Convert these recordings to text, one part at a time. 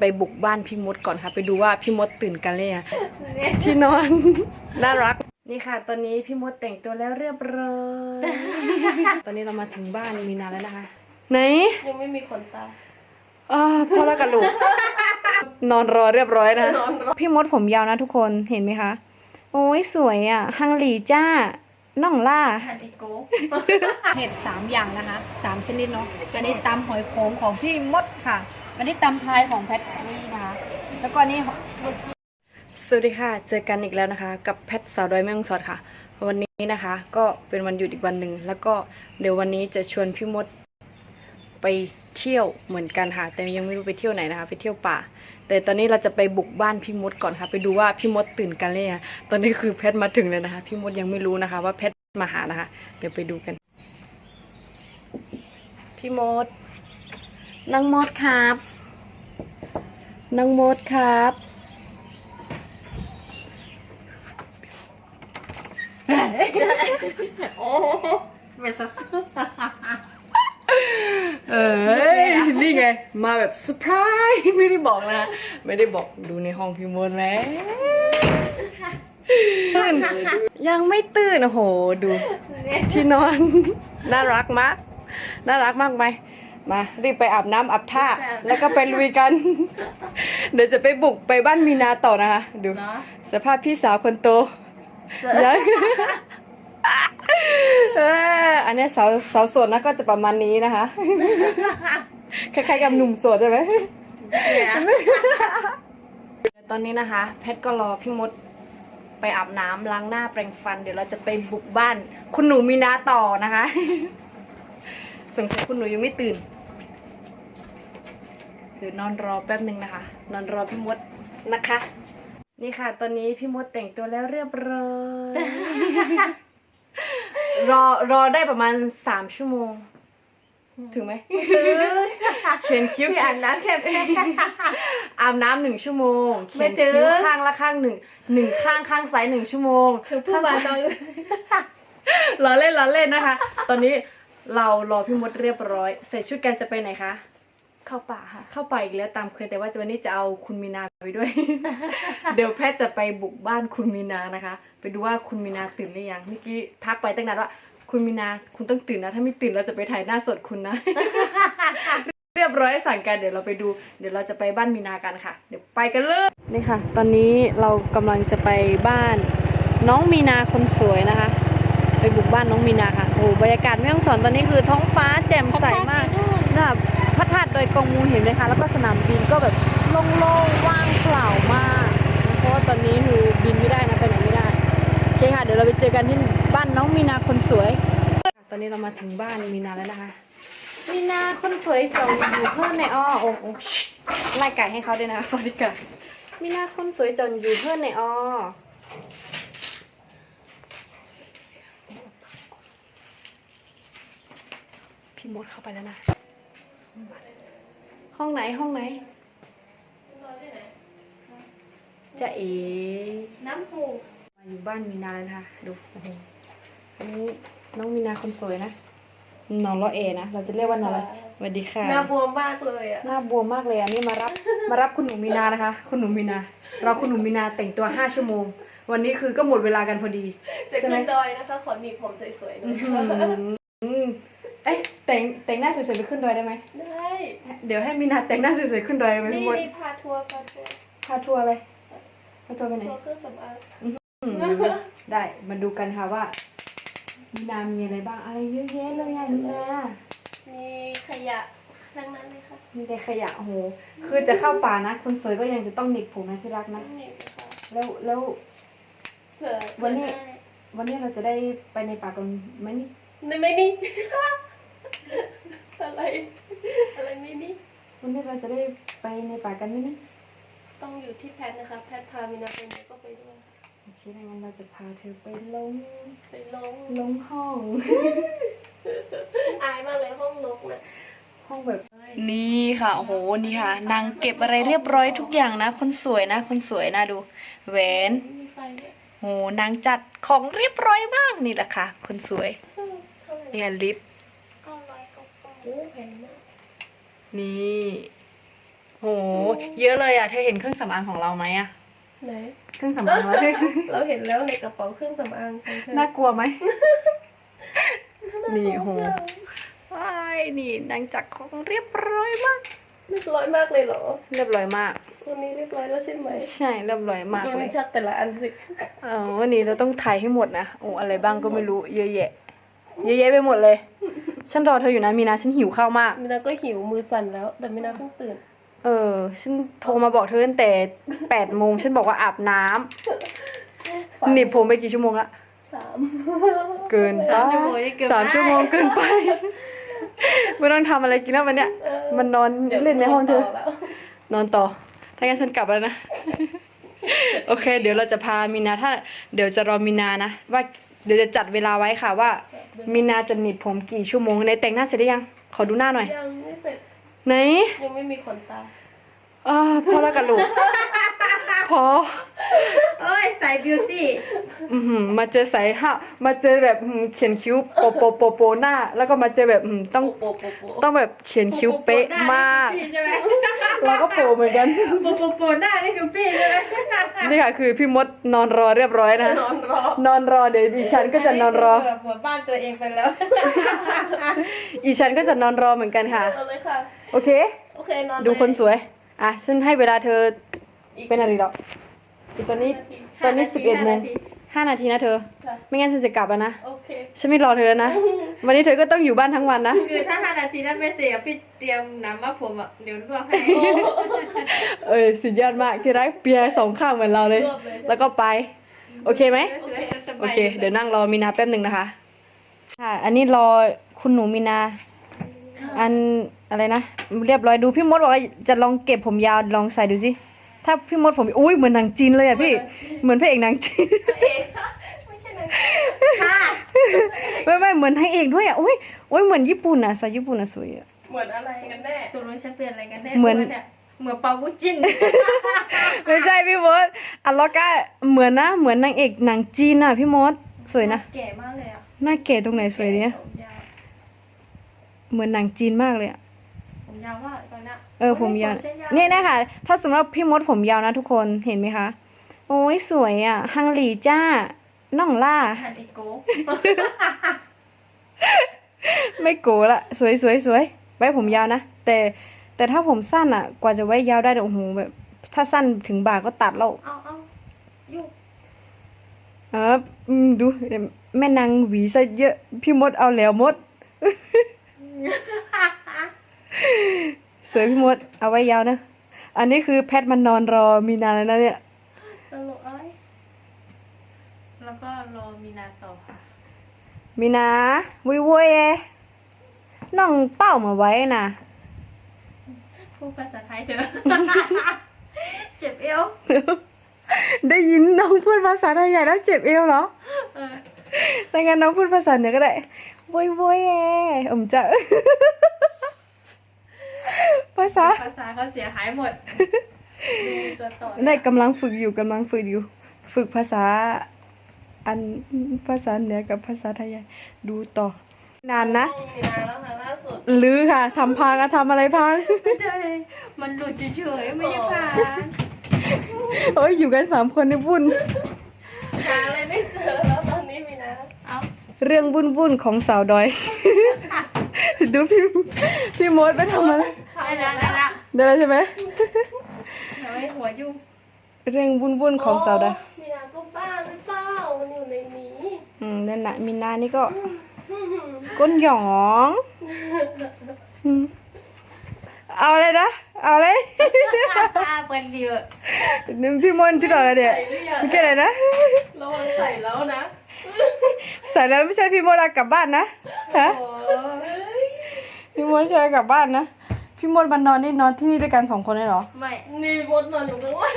ไปบุกบ้านพี่มดก่อนค่ะ ไปดูว่าพี่มดตื่นกันเลยงที่นอน น่ารัก นี่ค่ะ ตอนนี้พี่มดแต่งตัวแล้วเรียบร้อยตอนนี้เรามาถึงบ้านมีนาแล้วนะคะ ไหนยังไม่มีขนตาอ่าพ่อแล้วกับลูกนอนรอเรียบร้อยนะนอนรอพี่มดผมยาวนะทุกคนเห็นไหมคะ โอ้ยสวยอะฮังหลีจ้าน้องล่าหันอีโก้เห็ดสามอย่างนะคะสามชนิดเนาะอันนี้ตำหอยโขงของพี่มดค่ะ อันนี้ตำพายของแพทนี่นะคะ แล้วก็อันนี่สวัสดีค่ะ เจอกันอีกแล้วนะคะ กับแพทสาวดอยแม่ฮ่องสอดค่ะ วันนี้นะคะ ก็เป็นวันหยุดอีกวันหนึ่งแล้วก็เดี๋ยววันนี้จะชวนพี่มดไปเที่ยวเหมือนกันค่ะแต่ยังไม่รู้ไปเที่ยวไหนนะคะ ไปเที่ยวป่า แต่ตอนนี้เราจะไปบุกบ้านพี่มดก่อนค่ะ ไปดูว่าพี่มดตื่นกันเลยงตอนนี้คือแพทมาถึงเลยนะคะ พี่มดยังไม่รู้นะคะ ว่าแพทมาหานะคะ เดี๋ยวไปดูกัน พี่มดนางมดครับ นางมดครับ โอ้เป็นสัสเอ้ยนี่ไง มาแบบเซอร์ไพรส์ไม่ได้บอกนะ ไม่ได้บอกดูในห้องพี่มดไหมตื่นยังไม่ตื่นโอ้โห ดู ที่นอน น่ารักมาก น่ารักมากไหม มารีบไปอาบน้ำอาบท่าแล้วก็ไปลุยกัน เดี๋ยวจะไปบุกไปบ้านมีนาต่อนะคะ ดูเนาะสภาพพี่สาวคนโตยังเอออันเนี้ยสาวสาวโสดนะก็จะประมาณนี้นะคะ คล้ายๆกับหนุ่มโสดใช่ไหม ตอนนี้นะคะ แพทก็รอพี่มดไปอาบน้ำล้างหน้าแปรงฟัน เดี๋ยวเราจะไปบุกบ้าน คุณหนูมีนาต่อนะคะ สงสัยคุณหนูยังไม่ตื่น เดี๋ยวนอนรอแป๊บหนึ่งนะคะ นอนรอพี่มดนะคะ นี่ค่ะ ตอนนี้พี่มดแต่งตัวแล้วเรียบร้อยรอรอได้ประมาณสามชั่วโมง ถึงไหมเขียนคิ้วพี่อ่านน้ำแค่แค่อาบน้ำหนึ่งชั่วโมงไม่เขียนถึงคิ้วข้างละข้างหนึ่งหนึ่งข้างข้างซ้ายหนึ่งชั่วโมงคือผู้มาน้อยล้อเล่นล้อเล่นนะคะ ตอนนี้เรารอพี่มดเรียบร้อย ใส่ชุดกันจะไปไหนคะ เข้าป่าค่ะ เข้าไปอีกแล้วตามเคยแต่ว่าวันนี้จะเอาคุณมีนาไปด้วย เดี๋ยวแพทย์จะไปบุกบ้านคุณมีนานะคะ ไปดูว่าคุณมีนาตื่นหรือยังเมื่อกี้ทักไปตั้งนานว่า คุณมีนาคุณต้องตื่นนะ ถ้าไม่ตื่นเราจะไปถ่ายหน้าสดคุณนะ เรียบร้อยสั่งกันเดี๋ยวเราไปดู เดี๋ยวเราจะไปบ้านมีนากันค่ะ เดี๋ยวไปกันเลยนี่ค่ะ ตอนนี้เรากำลังจะไปบ้าน น้องมีนาคนสวยนะคะ ไปบุกบ้านน้องมีนาค่ะโอ้บรรยากาศแม่ฮ่องสอนตอนนี้คือท้องฟ้าแจ่มใสมากแบบ พระธาตุโดอยกองมูเห็นไหมคะแล้วก็สนามบินก็แบบโล่งๆว่างเปล่ามาก เพราะว่าตอนนี้คือบินไม่ได้นะไปไหนไม่ได้โอเคค่ะเดี๋ยวเราไปเจอกันที่บ้านน้องมีนาคนสวย ตอนนี้เรามาถึงบ้านมีนาแล้วนะคะ มีนาคนสวยจองอยู่เพื่อนในอ้อโอ้โหไล่ไก่ให้เขาด้วยนะบริการมีนาคนสวยจองอยู่เพื่อนในอ้อพี่มดเข้าไปแล้วนะ ห้องไหนห้องไหน จะเอ๋น้ำผูกมาอยู่บ้านมีนาแล้วนะคะดูโอ้โหอันนี้น้องมีนาคนสวยนะน้องล้อเอนะเราจะเรียกว่าน้องอะไรสวัสดีค่ะ หน้าบวมมากเลยอะหน้าบวมมากเลยอันนี้มารับมารับคุณหนูมีนานะคะ คุณหนูมีนา เราคุณหนูมีนาแต่งตัวห้าชั่วโมง วันนี้คือก็หมดเวลากันพอดีจะใช่ไหมขึ้นดอยนะคะขอหนีบผมสวยๆหน่อย อืมเอ๊ะ แต่งแต่งหน้าสวยๆไปขึ้นดอยได้ไหมได้เดี๋ยวให้มีนาแต่งหน้าสวยๆขึ้นดอยได้ไหมนี่พี่มดนี่พาทัวร์พาทัวร์พาทัวร์อะไรพาทัวร์ไปไหนทัวร์เครื่องสำอางอืมได้มาดูกันค่ะว่ามีนามีอะไรบ้างอะไรเยอะแยะเลยอะมีนา มีขยะทั้งนั้นเลยค่ะมีแต่ขยะโอ้โห คือจะเข้าป่านะ คนสวยก็ยังจะต้องหนีบผมนะที่รักนะนี่ค่ะแล้วแล้ว เผื่อวันนี้ เผื่อได้วันนี้เราจะได้ไปในป่ากันไหมนี่นี่ไม่นี่ อะไร อะไรไม่นี่วันนี้เราจะได้ไปในป่ากันไหมนี่ต้องอยู่ที่แพทนะคะ แพทพามินาไปไหนก็ไปด้วยโอเคถ้างั้นเราจะพาเธอไปลงไปลงลงห้อง อายมากเลยห้องลกนะห้องแบบนี่ค่ะโอ้โหนี่ค่ะ นางเก็บอะไรเรียบร้อยทุกอย่างนะ คนสวยนะ คนสวยนะดูแหวนมีไฟด้วยโหนางจัดของเรียบร้อยมากนี่แหละค่ะ คนสวยเท่าไหร่เนี่ยลิปเก้าร้อยเก้าเก้า โอ้แพงมากนี่โอ้โหเยอะเลยอะ เธอเห็นเครื่องสำอางของเราไหมอะ ไหน เครื่องสำอางเราเธอเราเห็นแล้วในกระเป๋าเครื่องสำอางของเธอน่ากลัวไหม นี่โห ว้ายนี่นางจักรของเรียบร้อยมาก เรียบร้อยมากเลยเหรอ เรียบร้อยมาก วันนี้เรียบร้อยแล้วใช่ไหมใช่เรียบร้อยมากดูเลในยชัดแต่ละอันสิ เออวันนี้เราต้องถ่ายให้หมดนะ โอ้อะไรบ้างก็ไม่รู้เยอะแยะ เยอะแยะไปหมดเลย ฉันรอเธออยู่นะมีนาฉันหิวข้าวมาก มินาก็หิวมือสั่นแล้ว แต่มินาเพิ่งตื่น เออ ฉันโทรมาบอกเธอตั้งแต่แปดโมงฉันบอกว่าอาบน้ำหนีบผมไปกี่ชั่วโมงละสาม เกินสามชั่วโมงนี่เกินสามไปชั่วโมงเกินไปไม่ต้องทำอะไรกินแล้ววันเนี้ยเออมันนอนดี๋ยวเล่นในห้องเธอต่แล้วนอนต่อ ถ้างั้นฉันกลับแล้วนะ โอเค เดี๋ยวเราจะพามีนาถ้า เดี๋ยวจะรอมีนานะ ว่า เดี๋ยวจะจัดเวลาไว้ค่ะว่ามีนาจะหนีบผมกี่ชั่วโมงในแต่งหน้าเสร็จหรือยัง ขอดูหน้าหน่อย ยังไม่เสร็จไหน ยังไม่มีขนตา อ่าพอแล้วกันลูก พอ โอ้ยสายบิวตี้อือหือมาเจอสายห้ามาเจอแบบอื้อหือเขียนคิ้วโปโปโปโปหน้า แล้วก็มาเจอแบบอื้อหือต้องโปะโปะโปะต้องแบบเขียนคิ้วเป๊ะมากพี่ใช่ไหมเราก็โปเหมือนกัน โปโปโปหน้านี่คือพี่ใช่ไหมนี่ค่ะคือพี่มดนอนรอเรียบร้อยนะ นอนรอนอนรอเดี๋ยวดิฉันก็จะนอนรอเผื่หัวบ้านตัวเองไปแล้วอีฉันก็จะนอนรอเหมือนกันค่ะ เอาเลยค่ะ โอเค โอเคนอนดูคนเลยสวย อะฉันให้เวลาเธอเป็นอะไรหรอกอีตอนนี้ตอนนี้สิบเอ็ดโมงห้านาทีนะเธอค่ะไม่งั้นฉันจะกลับแล้วนะโอเคฉันไม่รอเธอแล้วนะ วันนี้เธอก็ต้องอยู่บ้านทั้งวันนะ คือถ้าห้านาทีนั้นไม่เสียพี่เตรียมน้ำมะผมอะเดี๋ยวลวกให้เออสุดยอดมากที่รักเปียร์สองข้างเหมือนเราเลยรวบเลย แล้วก็ไป โอเคไหมโอเคสโอบายเค เดี๋ยวนั่งรอมีนาแป๊บหนึ่งนะคะ ค่ะ อันนี้รอคุณหนูมีนา อัน อะไรนะเรียบร้อยดูพี่มดบอกว่าจะลองเก็บผมยาวลองใส่ดูสิถ้าพี่มดผมอุ้ยเหมือนหนังจีนเลยอะพี่เหมือนพระเอกหนังจีนเอ๊ะไม่ใช่นางค่ะไม่ไม่เหมือนให้เอกด้วยอะอุ้ยอุ้ยเหมือนญี่ปุ่นอะใส่ญี่ปุ่นอะสวยอะเหมือนอะไรกันแน่ตัวรู้ฉันเป็นอะไรกันแน่เหมือนตัวยเหมือนปาวุจินไม่ใช่พี่มดอัลล็อกก้าเหมือนนะเหมือนนางเอกหนังจีนอะพี่มดสวยนะแก่มากเลยอะหน้าเก๋ตรงไหนสวยเนี่ยผมยาวเหมือนหนังจีนมากเลยอะ ผมยาวมากตอนเนี้ยเออผมยาวฉัยาวเนี่ยนะคะถ้าสมมติพี่มดผมยาวนะทุกคนเห็นไหมคะ โอ้ยสวยอะฮังหลีจ้าน้องล่าฮันอีโกไม่โกละสวยสวยสวยไว้ผมยาวนะแต่แต่ถ้าผมสั้นอะ กว่าจะไว้ยาวได้เนี่ยโอ้โหแบบ ถ้าสั้นถึงบ่าก็ตัดแล้วเอาเอายุ่งเอออืมดูแม่นางหวีซะเยอะพี่มดเอาแล้วมด สวยพี่มด เอาไว้ยาวนะ อันนี้คือแพทมันนอนรอมีนานแล้วนะเนี่ย ตลกเอ้ยแล้วก็รอมีนาต่อค่ะ มีนาวุ้ยวุ้ยเอ้น้องเป้ามาไว้นะพูดภาษาไทยเถอะ เจ็บเอว ได้ยินน้องพูดภาษาไทยใหญ่แล้วเจ็บเอวเหรอเออถ้างั้นน้องพูดภาษาเหนือก็ได้วุ้ยวุ้ยเอ้ผมจะ ภาษาภาษาเขาเสียหายหมดมีตัวต่อได้กำลังฝึกอยู่กำลังฝึกอยู่ ฝึกภาษา อันภาษาเหนือกับภาษาไทยใหญ่ดูต่อ นานนะมีนาแล้วค่ะล่าสุดลือค่ะทำพังอะทำอะไรพัง ไม่ได้มันหลุดเฉยๆไม่ได้ผ่านโอ้ยอยู่กันสามคนในวุ่นหาอะไรไม่เจอแล้วตอนนี้มีนาเอาเรื่องวุ่นวุ่นๆของสาวดอย ดูพี่พี่มดไปทำอะไร ได้แล้วได้แล้วได้แล้วใช่ไหมทำให้หัวยุ่งเรื่องวุ่นวุ่นๆของสาวดอยมีนาก็บ้าหรือเปล่ามันอยู่ในนี้อืมนั่นนะมินานี่ก็ ก้นหยองอืมเอาเลยนะ เอาเลยเปิดเดียวนึงพี่มนที่ต่อกันเนี่ยใส่หรือยังเมื่อกี้อะไรนะระวังใส่แล้วนะ ใส่แล้วไม่ใช่พี่มดเอากลับบ้านนะฮะโอ้พี่มดใช่เอากลับบ้านนะ พี่มดมันนอนนี่นอนที่นี่ด้วยกันสองคนเลยเหรอไม่นี่มดนอนอยู่ข้างล่าง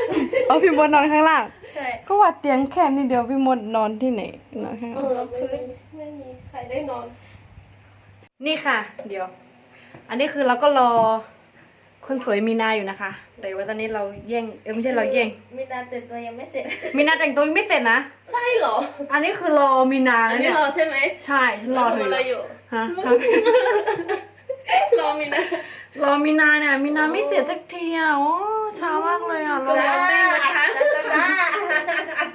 เอาพี่มดนอนข้างล่าง ใช่ก็ว่าเตียงแคบนิดเดียวพี่มดนอนที่ไหนนอนข้างเอล่างอพื้นไม่มีใครได้นอน นี่ค่ะ เดี๋ยว อันนี้คือเราก็รอคนสวยมีนาอยู่นะคะ แต่ว่าตอนนี้เราแย่งเออไม่ใช่เราแย่งมีนาตื่นตัวยังไม่เสร็จ มีนาแต่งตัวยังไม่เสร็จนะใช่เหรอ อันนี้คือรอมีนาอันแล้วนี้เนี่ยรอใช่ไหมใช่ฉันรอเธทำออะไรอยู่อยู่ฮะ รอมีนา รอมีนาเนี่ยมีนาไม่เสร็จสักทีอะโอ้ช้ามากเลยอะรอจ้าแป้งมาทาจ้าจ้าจ้า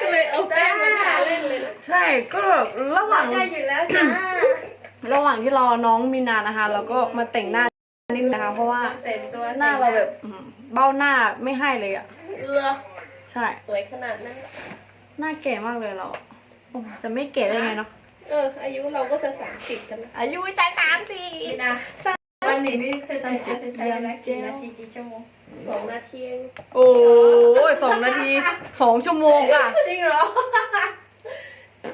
ก็เลยเอาแป้งมาทาเล่นเลยใช่ก็แบบระหว่างได้อยู่แล้วจ้าระหว่างที่รอน้องมีนานะคะเราก็มาแต่งหน้านิดนะคะ เพราะว่าแต่งตัวหน้าเราแบบอืมเบ้าหน้าไม่ให้เลยอะเรือใช่ สวยขนาดนั้นหน้าแก่มากเลยเราโอ้จะไม่แก่ได้ไงเนาะเอออายุเราก็จะสามสิบกันแล้วอายุจะสามสี่นี่นะ วันนี้นี่เธอใช้เธอใช้เวลากี่นาทีกี่ชั่วโมงสองนาทีเองโอ้ยสองนาทีสองชั่วโมงอะจริงเหรอ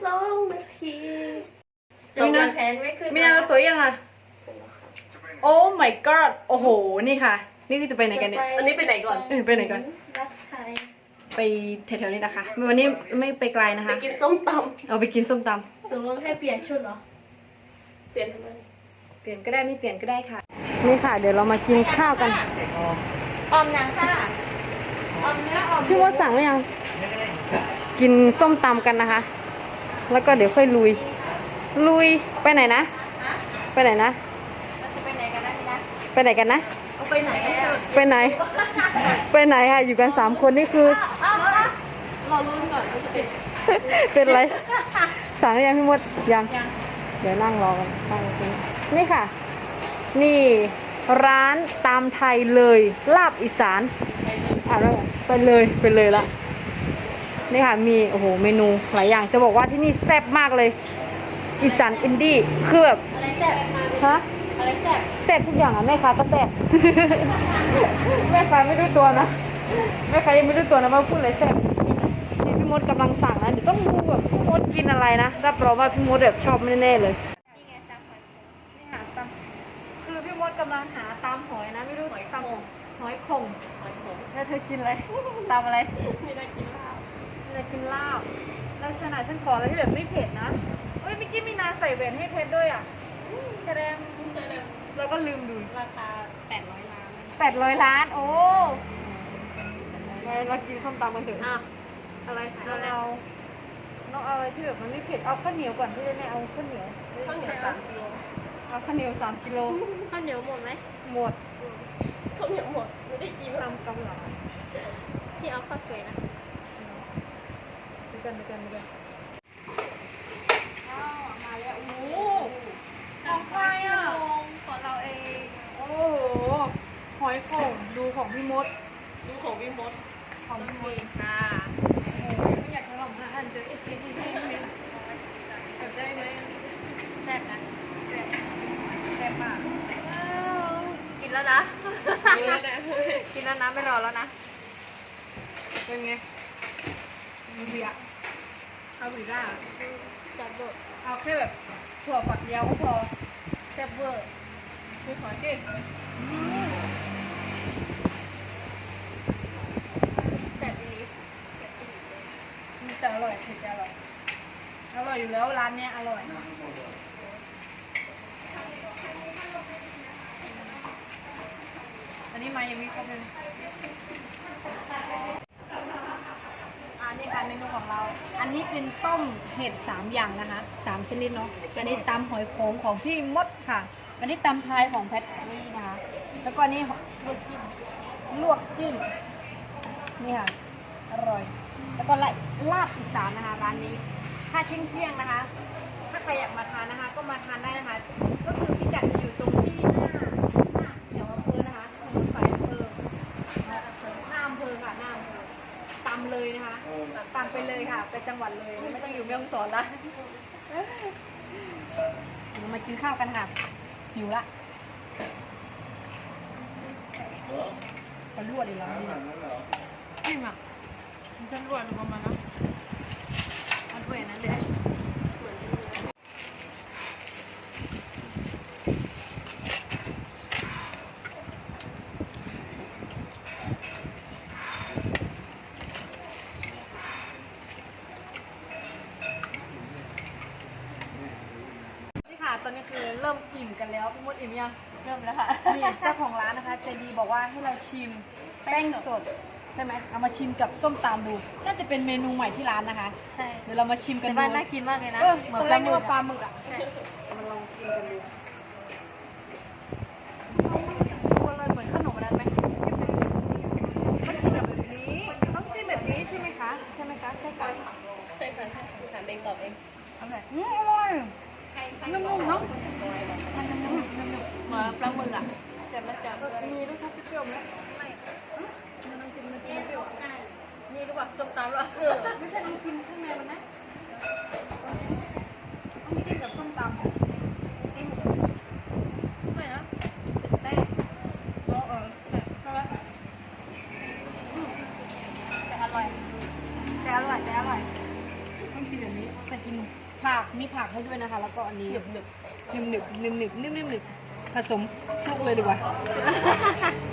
สองนาทีจงวางแผนไว้ขึ้นมีนาสวยยังอะเสร็จแล้วค่ะโอ้ my god โอ้โห นี่ค่ะ นี่คือจะไปไหนกันเนี่ย อันนี้ไปไหนก่อนเออไปไหนก่อน รักไทย ไปแถวๆนี้นะคะ วันนี้ไม่ไปไกลนะไปคะกินส้มตเอาไปกินส้มตตกลงให้เปลี่ยนชุดเหรอำเปลี่ยนทำไมำ เปลี่ยนก็ได้ไม่เปลี่ยนก็ได้ค่ะ นี่ค่ะ เดี๋ยวเรามากินข้าวกันออมยังค่ะออมเนื้อออมพี่ว่าสั่งหรือยัง กินส้มตำกันนะคะ แล้วก็เดี๋ยวค่อยลุย ลุยไปไหนนะ ไปไหนนะเราจะไปไหนกันนะพี่นะไปไหนกันนะเอาไปไหนอะไปไหน ไปไหนค่ะอยู่กันสามคนนี่คืออ้าวอ้าวรอรุ้นก่อนว่าจะเป็นเป็นไร สั่งหรือยังพี่มดยังยัง เดี๋ยวนั่งรอกันนั่งกิน นี่ค่ะ นี่ร้านตามไทยเลย ลาบอีสานอ่านว่าไงไปเลยไปเลยละนี่ค่ะมีโอ้โหเมนูหลายอย่างจะบอกว่าที่นี่แซ่บมากเลยอีสานอินดี้คือแบบอะไรแซ่บฮะอะไรแซ่บแซ่บทุกอย่างอะแม่ค้าก็แซ่บแม่ค้าไม่รู้ตัวนะแม่ค้ายังไม่รู้ตัวนะว่าพูดอะไรแซ่บนี่พี่มดกำลังสั่งนะเดี๋ยวต้องดูแบบพี่มดกินอะไรนะรับรองว่าพี่มดแบบชอบแน่ๆเลย นี่ไงตามหอย นี่หาตำคือ พี่มดกำลังหาตามหอยนะไม่รู้หอยตำหอยคงหอยขมแล้วเธอกินอะไรตำอะไรไม่ได้กินลาบอะไรกินลาบแล้วขนาดฉันขออะไรที่แบบไม่เผ็ดนะเฮ้ยเมื่อกี้มีนาใส่แหวนให้เพชรด้วยอะแสดงเจอเลยเราก็ลืมดูราคาแปดร้อยล้านแปดร้อยล้าน โอ้เราเรากินส้มตำกันเถอะอะอะไรเราเอาเราเอาอะไรที่แบบมันไม่เผ็ดเอาข้าวเหนียวก่อนที่จะเนี่ยเอาข้าวเหนียวข้าวเหนียวสามกิโล เอาข้าวเหนียวสามกิโลข้าวเหนียวหมดไหมหมดข้าวเหนียวหมดไม่ได้กินตำกำลังพี่เอาข้าวสวยนะดูกันดูกันดูกันมาแล้วโอ้โหของใครอะของเราเองโอ้โหหอยโข่งดูของพี่มด ดูของพี่มดของพี่มดค่ะ โอ้ยไม่อยากจะหลงนะอันเจอเอ๊ะเอ๊ะเอ๊ะเอ๊ะเอ๊ะแบบได้ไหม แซ่บนะ แซ่บแซ่บมาก กินแล้วนะ กินแล้วนะ กินแล้วนะไม่รอแล้วนะ เป็นไงมีเบียร์เอาหรือได้ จับเบอร์ เอาแค่แบบถั่วฝักยาวก็พอแซ่บเวอร์มีหอยเก่ง แซ่บดี มีแต่อร่อยเผ็ดแต่อร่อย อยู่แล้วร้านเนี้ยอร่อย อันนี้มายังไม่ครบเลยอันนี้ค่ะเมนูของเรา อันนี้เป็นต้มเห็ดสามอย่างนะคะสามชนิดเนาะ อันนี้ตำหอยโขงของพี่มดค่ะ อันนี้ตำพายของแพทนี่นะคะ แล้วก็อันนี้ลวกจิ้ม ลวกจิ้ม นี่ค่ะ อร่อย แล้วก็ลาบอีสานนะคะร้านนี้ ถ้าเที่ยงเที่ยงๆนะคะ ถ้าใครอยากมาทานนะคะ ก็มาทานได้นะคะ ก็คือพิกัดจะอยู่ตรงที่หน้าหน้าแถวอำเภอนะคะถนนสายอำเภอหน้าอำเภอหน้าเภอค่ะหน้าอำเภอตามเลยนะคะตามไปเลยค่ะ ไปจังหวัดเลยไม่ต้องอยู่แม่ฮ่องสอนละมากินข้าวกันค่ะหิวละ ยังเริ่มแล้วค่ะนี่เจ้าของร้านนะคะเจดีบอกว่าให้เราชิมแป้งสดใช่ไหมเอามาชิมกับส้มตำดู น่าจะเป็นเมนูใหม่ที่ร้านนะคะ ใช่ เดี๋ยวเรามาชิมกันดูน่ากินมากเลยนะเหมือนปลาหมึกปลาหมึกอะมาลองกินกันดูมัเลยเหมือนขนมนั้นไหมมันกินแบบนี้ต้องจิ้มแบบนี้ใช่ไหมคะใช่ไหมคะใช่ค่ะใช่ค่ะถามเองตอบเองอร่อยนุ่มๆเนาะ มันนุ่มๆนุ่มๆเหมือนปลาหมึกอะแต่มันจะมีรสชาติเปรี้ยวไหมมีหรือเปล่าส้มตำหรอเออไม่ใช่ต้องกินข้างในมันนะต้องจิ้มกับส้มตำจิ้มไม่นะแป้งอ๋อเออใช่ไหมแต่อร่อยแต่อร่อยแต่อร่อยต้องกินแบบนี้จะกิน ผักมีผักให้ด้วยนะคะ แล้วก็อันนี้หนึบหนึบหนึบหนึบหนึบหนึบหนึบหนึบหนึบผสมคลุกเลยดีกว่า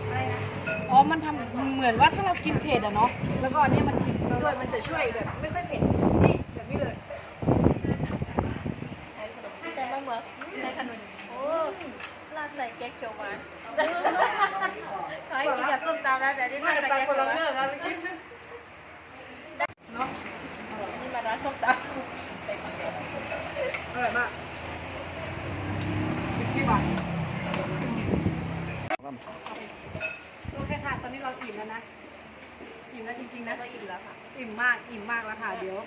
อะไรนะอ๋อมันทำเหมือนว่าถ้าเรากินเผ็ดอะเนาะแล้วก็อันนี้มันกินด้วยมันจะช่วยแบบไม่ค่อยเผ็ดนี่แบบนี้เลยใช่มะเมือกใช้ขนุนโอ้ลาดใส่แก๊กเขียวหวานขอให้กินกับส้มตำนะแต่ที่ลาดใส่แก๊กเขียวหวานเนาะนี่มาร้านส้มตอ ร่อยมากพี่บาทโอเคค่ะ ตอนนี้เราอิ่มแล้วนะ อิ่มแล้วจริงๆนะำก็อิ่มแล้วค่ะ อิ่มมาก อิ่มมากแล้วค่ะ เดี๋ยว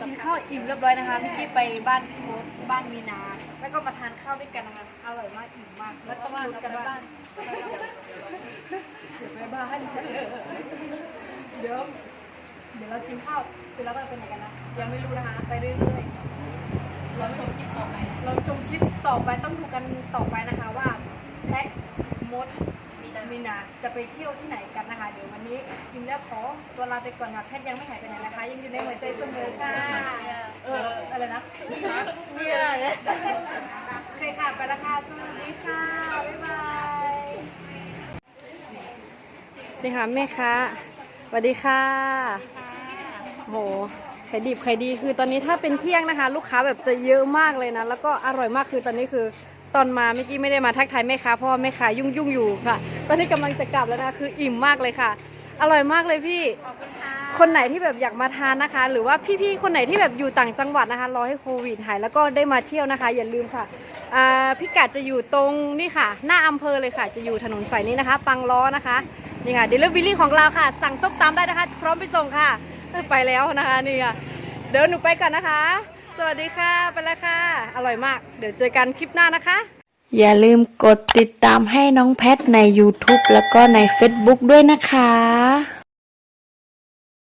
กินข้าวอิ่มเรียบร้อยนะคะเมื่อกี้ไปบ้านพี่มดบ้านมีนา แล้วก็มาทานข้าวด้วยกันนะคะอร่อยมาก อิ่มมาก แล้วต้องรุ้นกันว่าเดี๋ยวไปบ้านฉันเลยเดี๋ยวเดี๋ยวเรากินข้าวเสร็จแล้วเราไปไหนกันนะ ยังไม่รู้นะคะ ไปเรื่อยๆ เราชมคลิปต่อไป เราชมคลิปต่อไปต้องดูกันต่อไปนะคะว่าแพ็คมดมีนามีนาจะไปเที่ยวที่ไหนกันนะคะ เดี๋ยววันนี้กินแล้วขอตัวลาไปก่อนค่ะแพทย์ยังไม่หายไปไหนนะคะ ยังอยู่ในหัวใจเสมอค่ะ เอออะไรนะเนี่ยเนี่ยโอเคค่ะไปและค่ะสวัสดีค่ะ บ๊ายบายนี่ค่ะแม่ค้าสวัสดีค่ะโหขายดิบขายดีคือตอนนี้ถ้าเป็นเที่ยงนะคะ ลูกค้าแบบจะเยอะมากเลยนะ แล้วก็อร่อยมากคือตอนนี้คือตอนมาเมื่อกี้ไม่ได้มาทักทายแม่ค้าเพราะว่าแม่ค้ายุ่งยุ่งอยู่ค่ะ ตอนนี้กำลังจะกลับแล้วนะคืออิ่มมากเลยค่ะ อร่อยมากเลยพี่คนไหนที่แบบอยากมาทานนะคะ หรือว่าพี่ๆคนไหนที่แบบอยู่ต่างจังหวัดนะคะรอให้โควิดหายแล้วก็ได้มาเที่ยวนะคะ อย่าลืมค่ะอ่าพิกัดจะอยู่ตรงนี่ค่ะ หน้าอำเภอเลยค่ะ จะอยู่ถนนสายนี้นะคะ ปังล้อนะคะนี่ค่ะเดลิเวอรี่ของเราค่ะ สั่งส้มตำได้นะคะ พร้อมไปส่งค่ะ ไปแล้วนะคะนี่ค่ะเดี๋ยวหนูไปก่อนนะคะ สวัสดีค่ะไปแล้วค่ะ อร่อยมาก เดี๋ยวเจอกันคลิปหน้านะคะ อย่าลืมกดติดตามให้น้องแพทใน YouTube แล้วก็ใน Facebook ด้วยนะคะ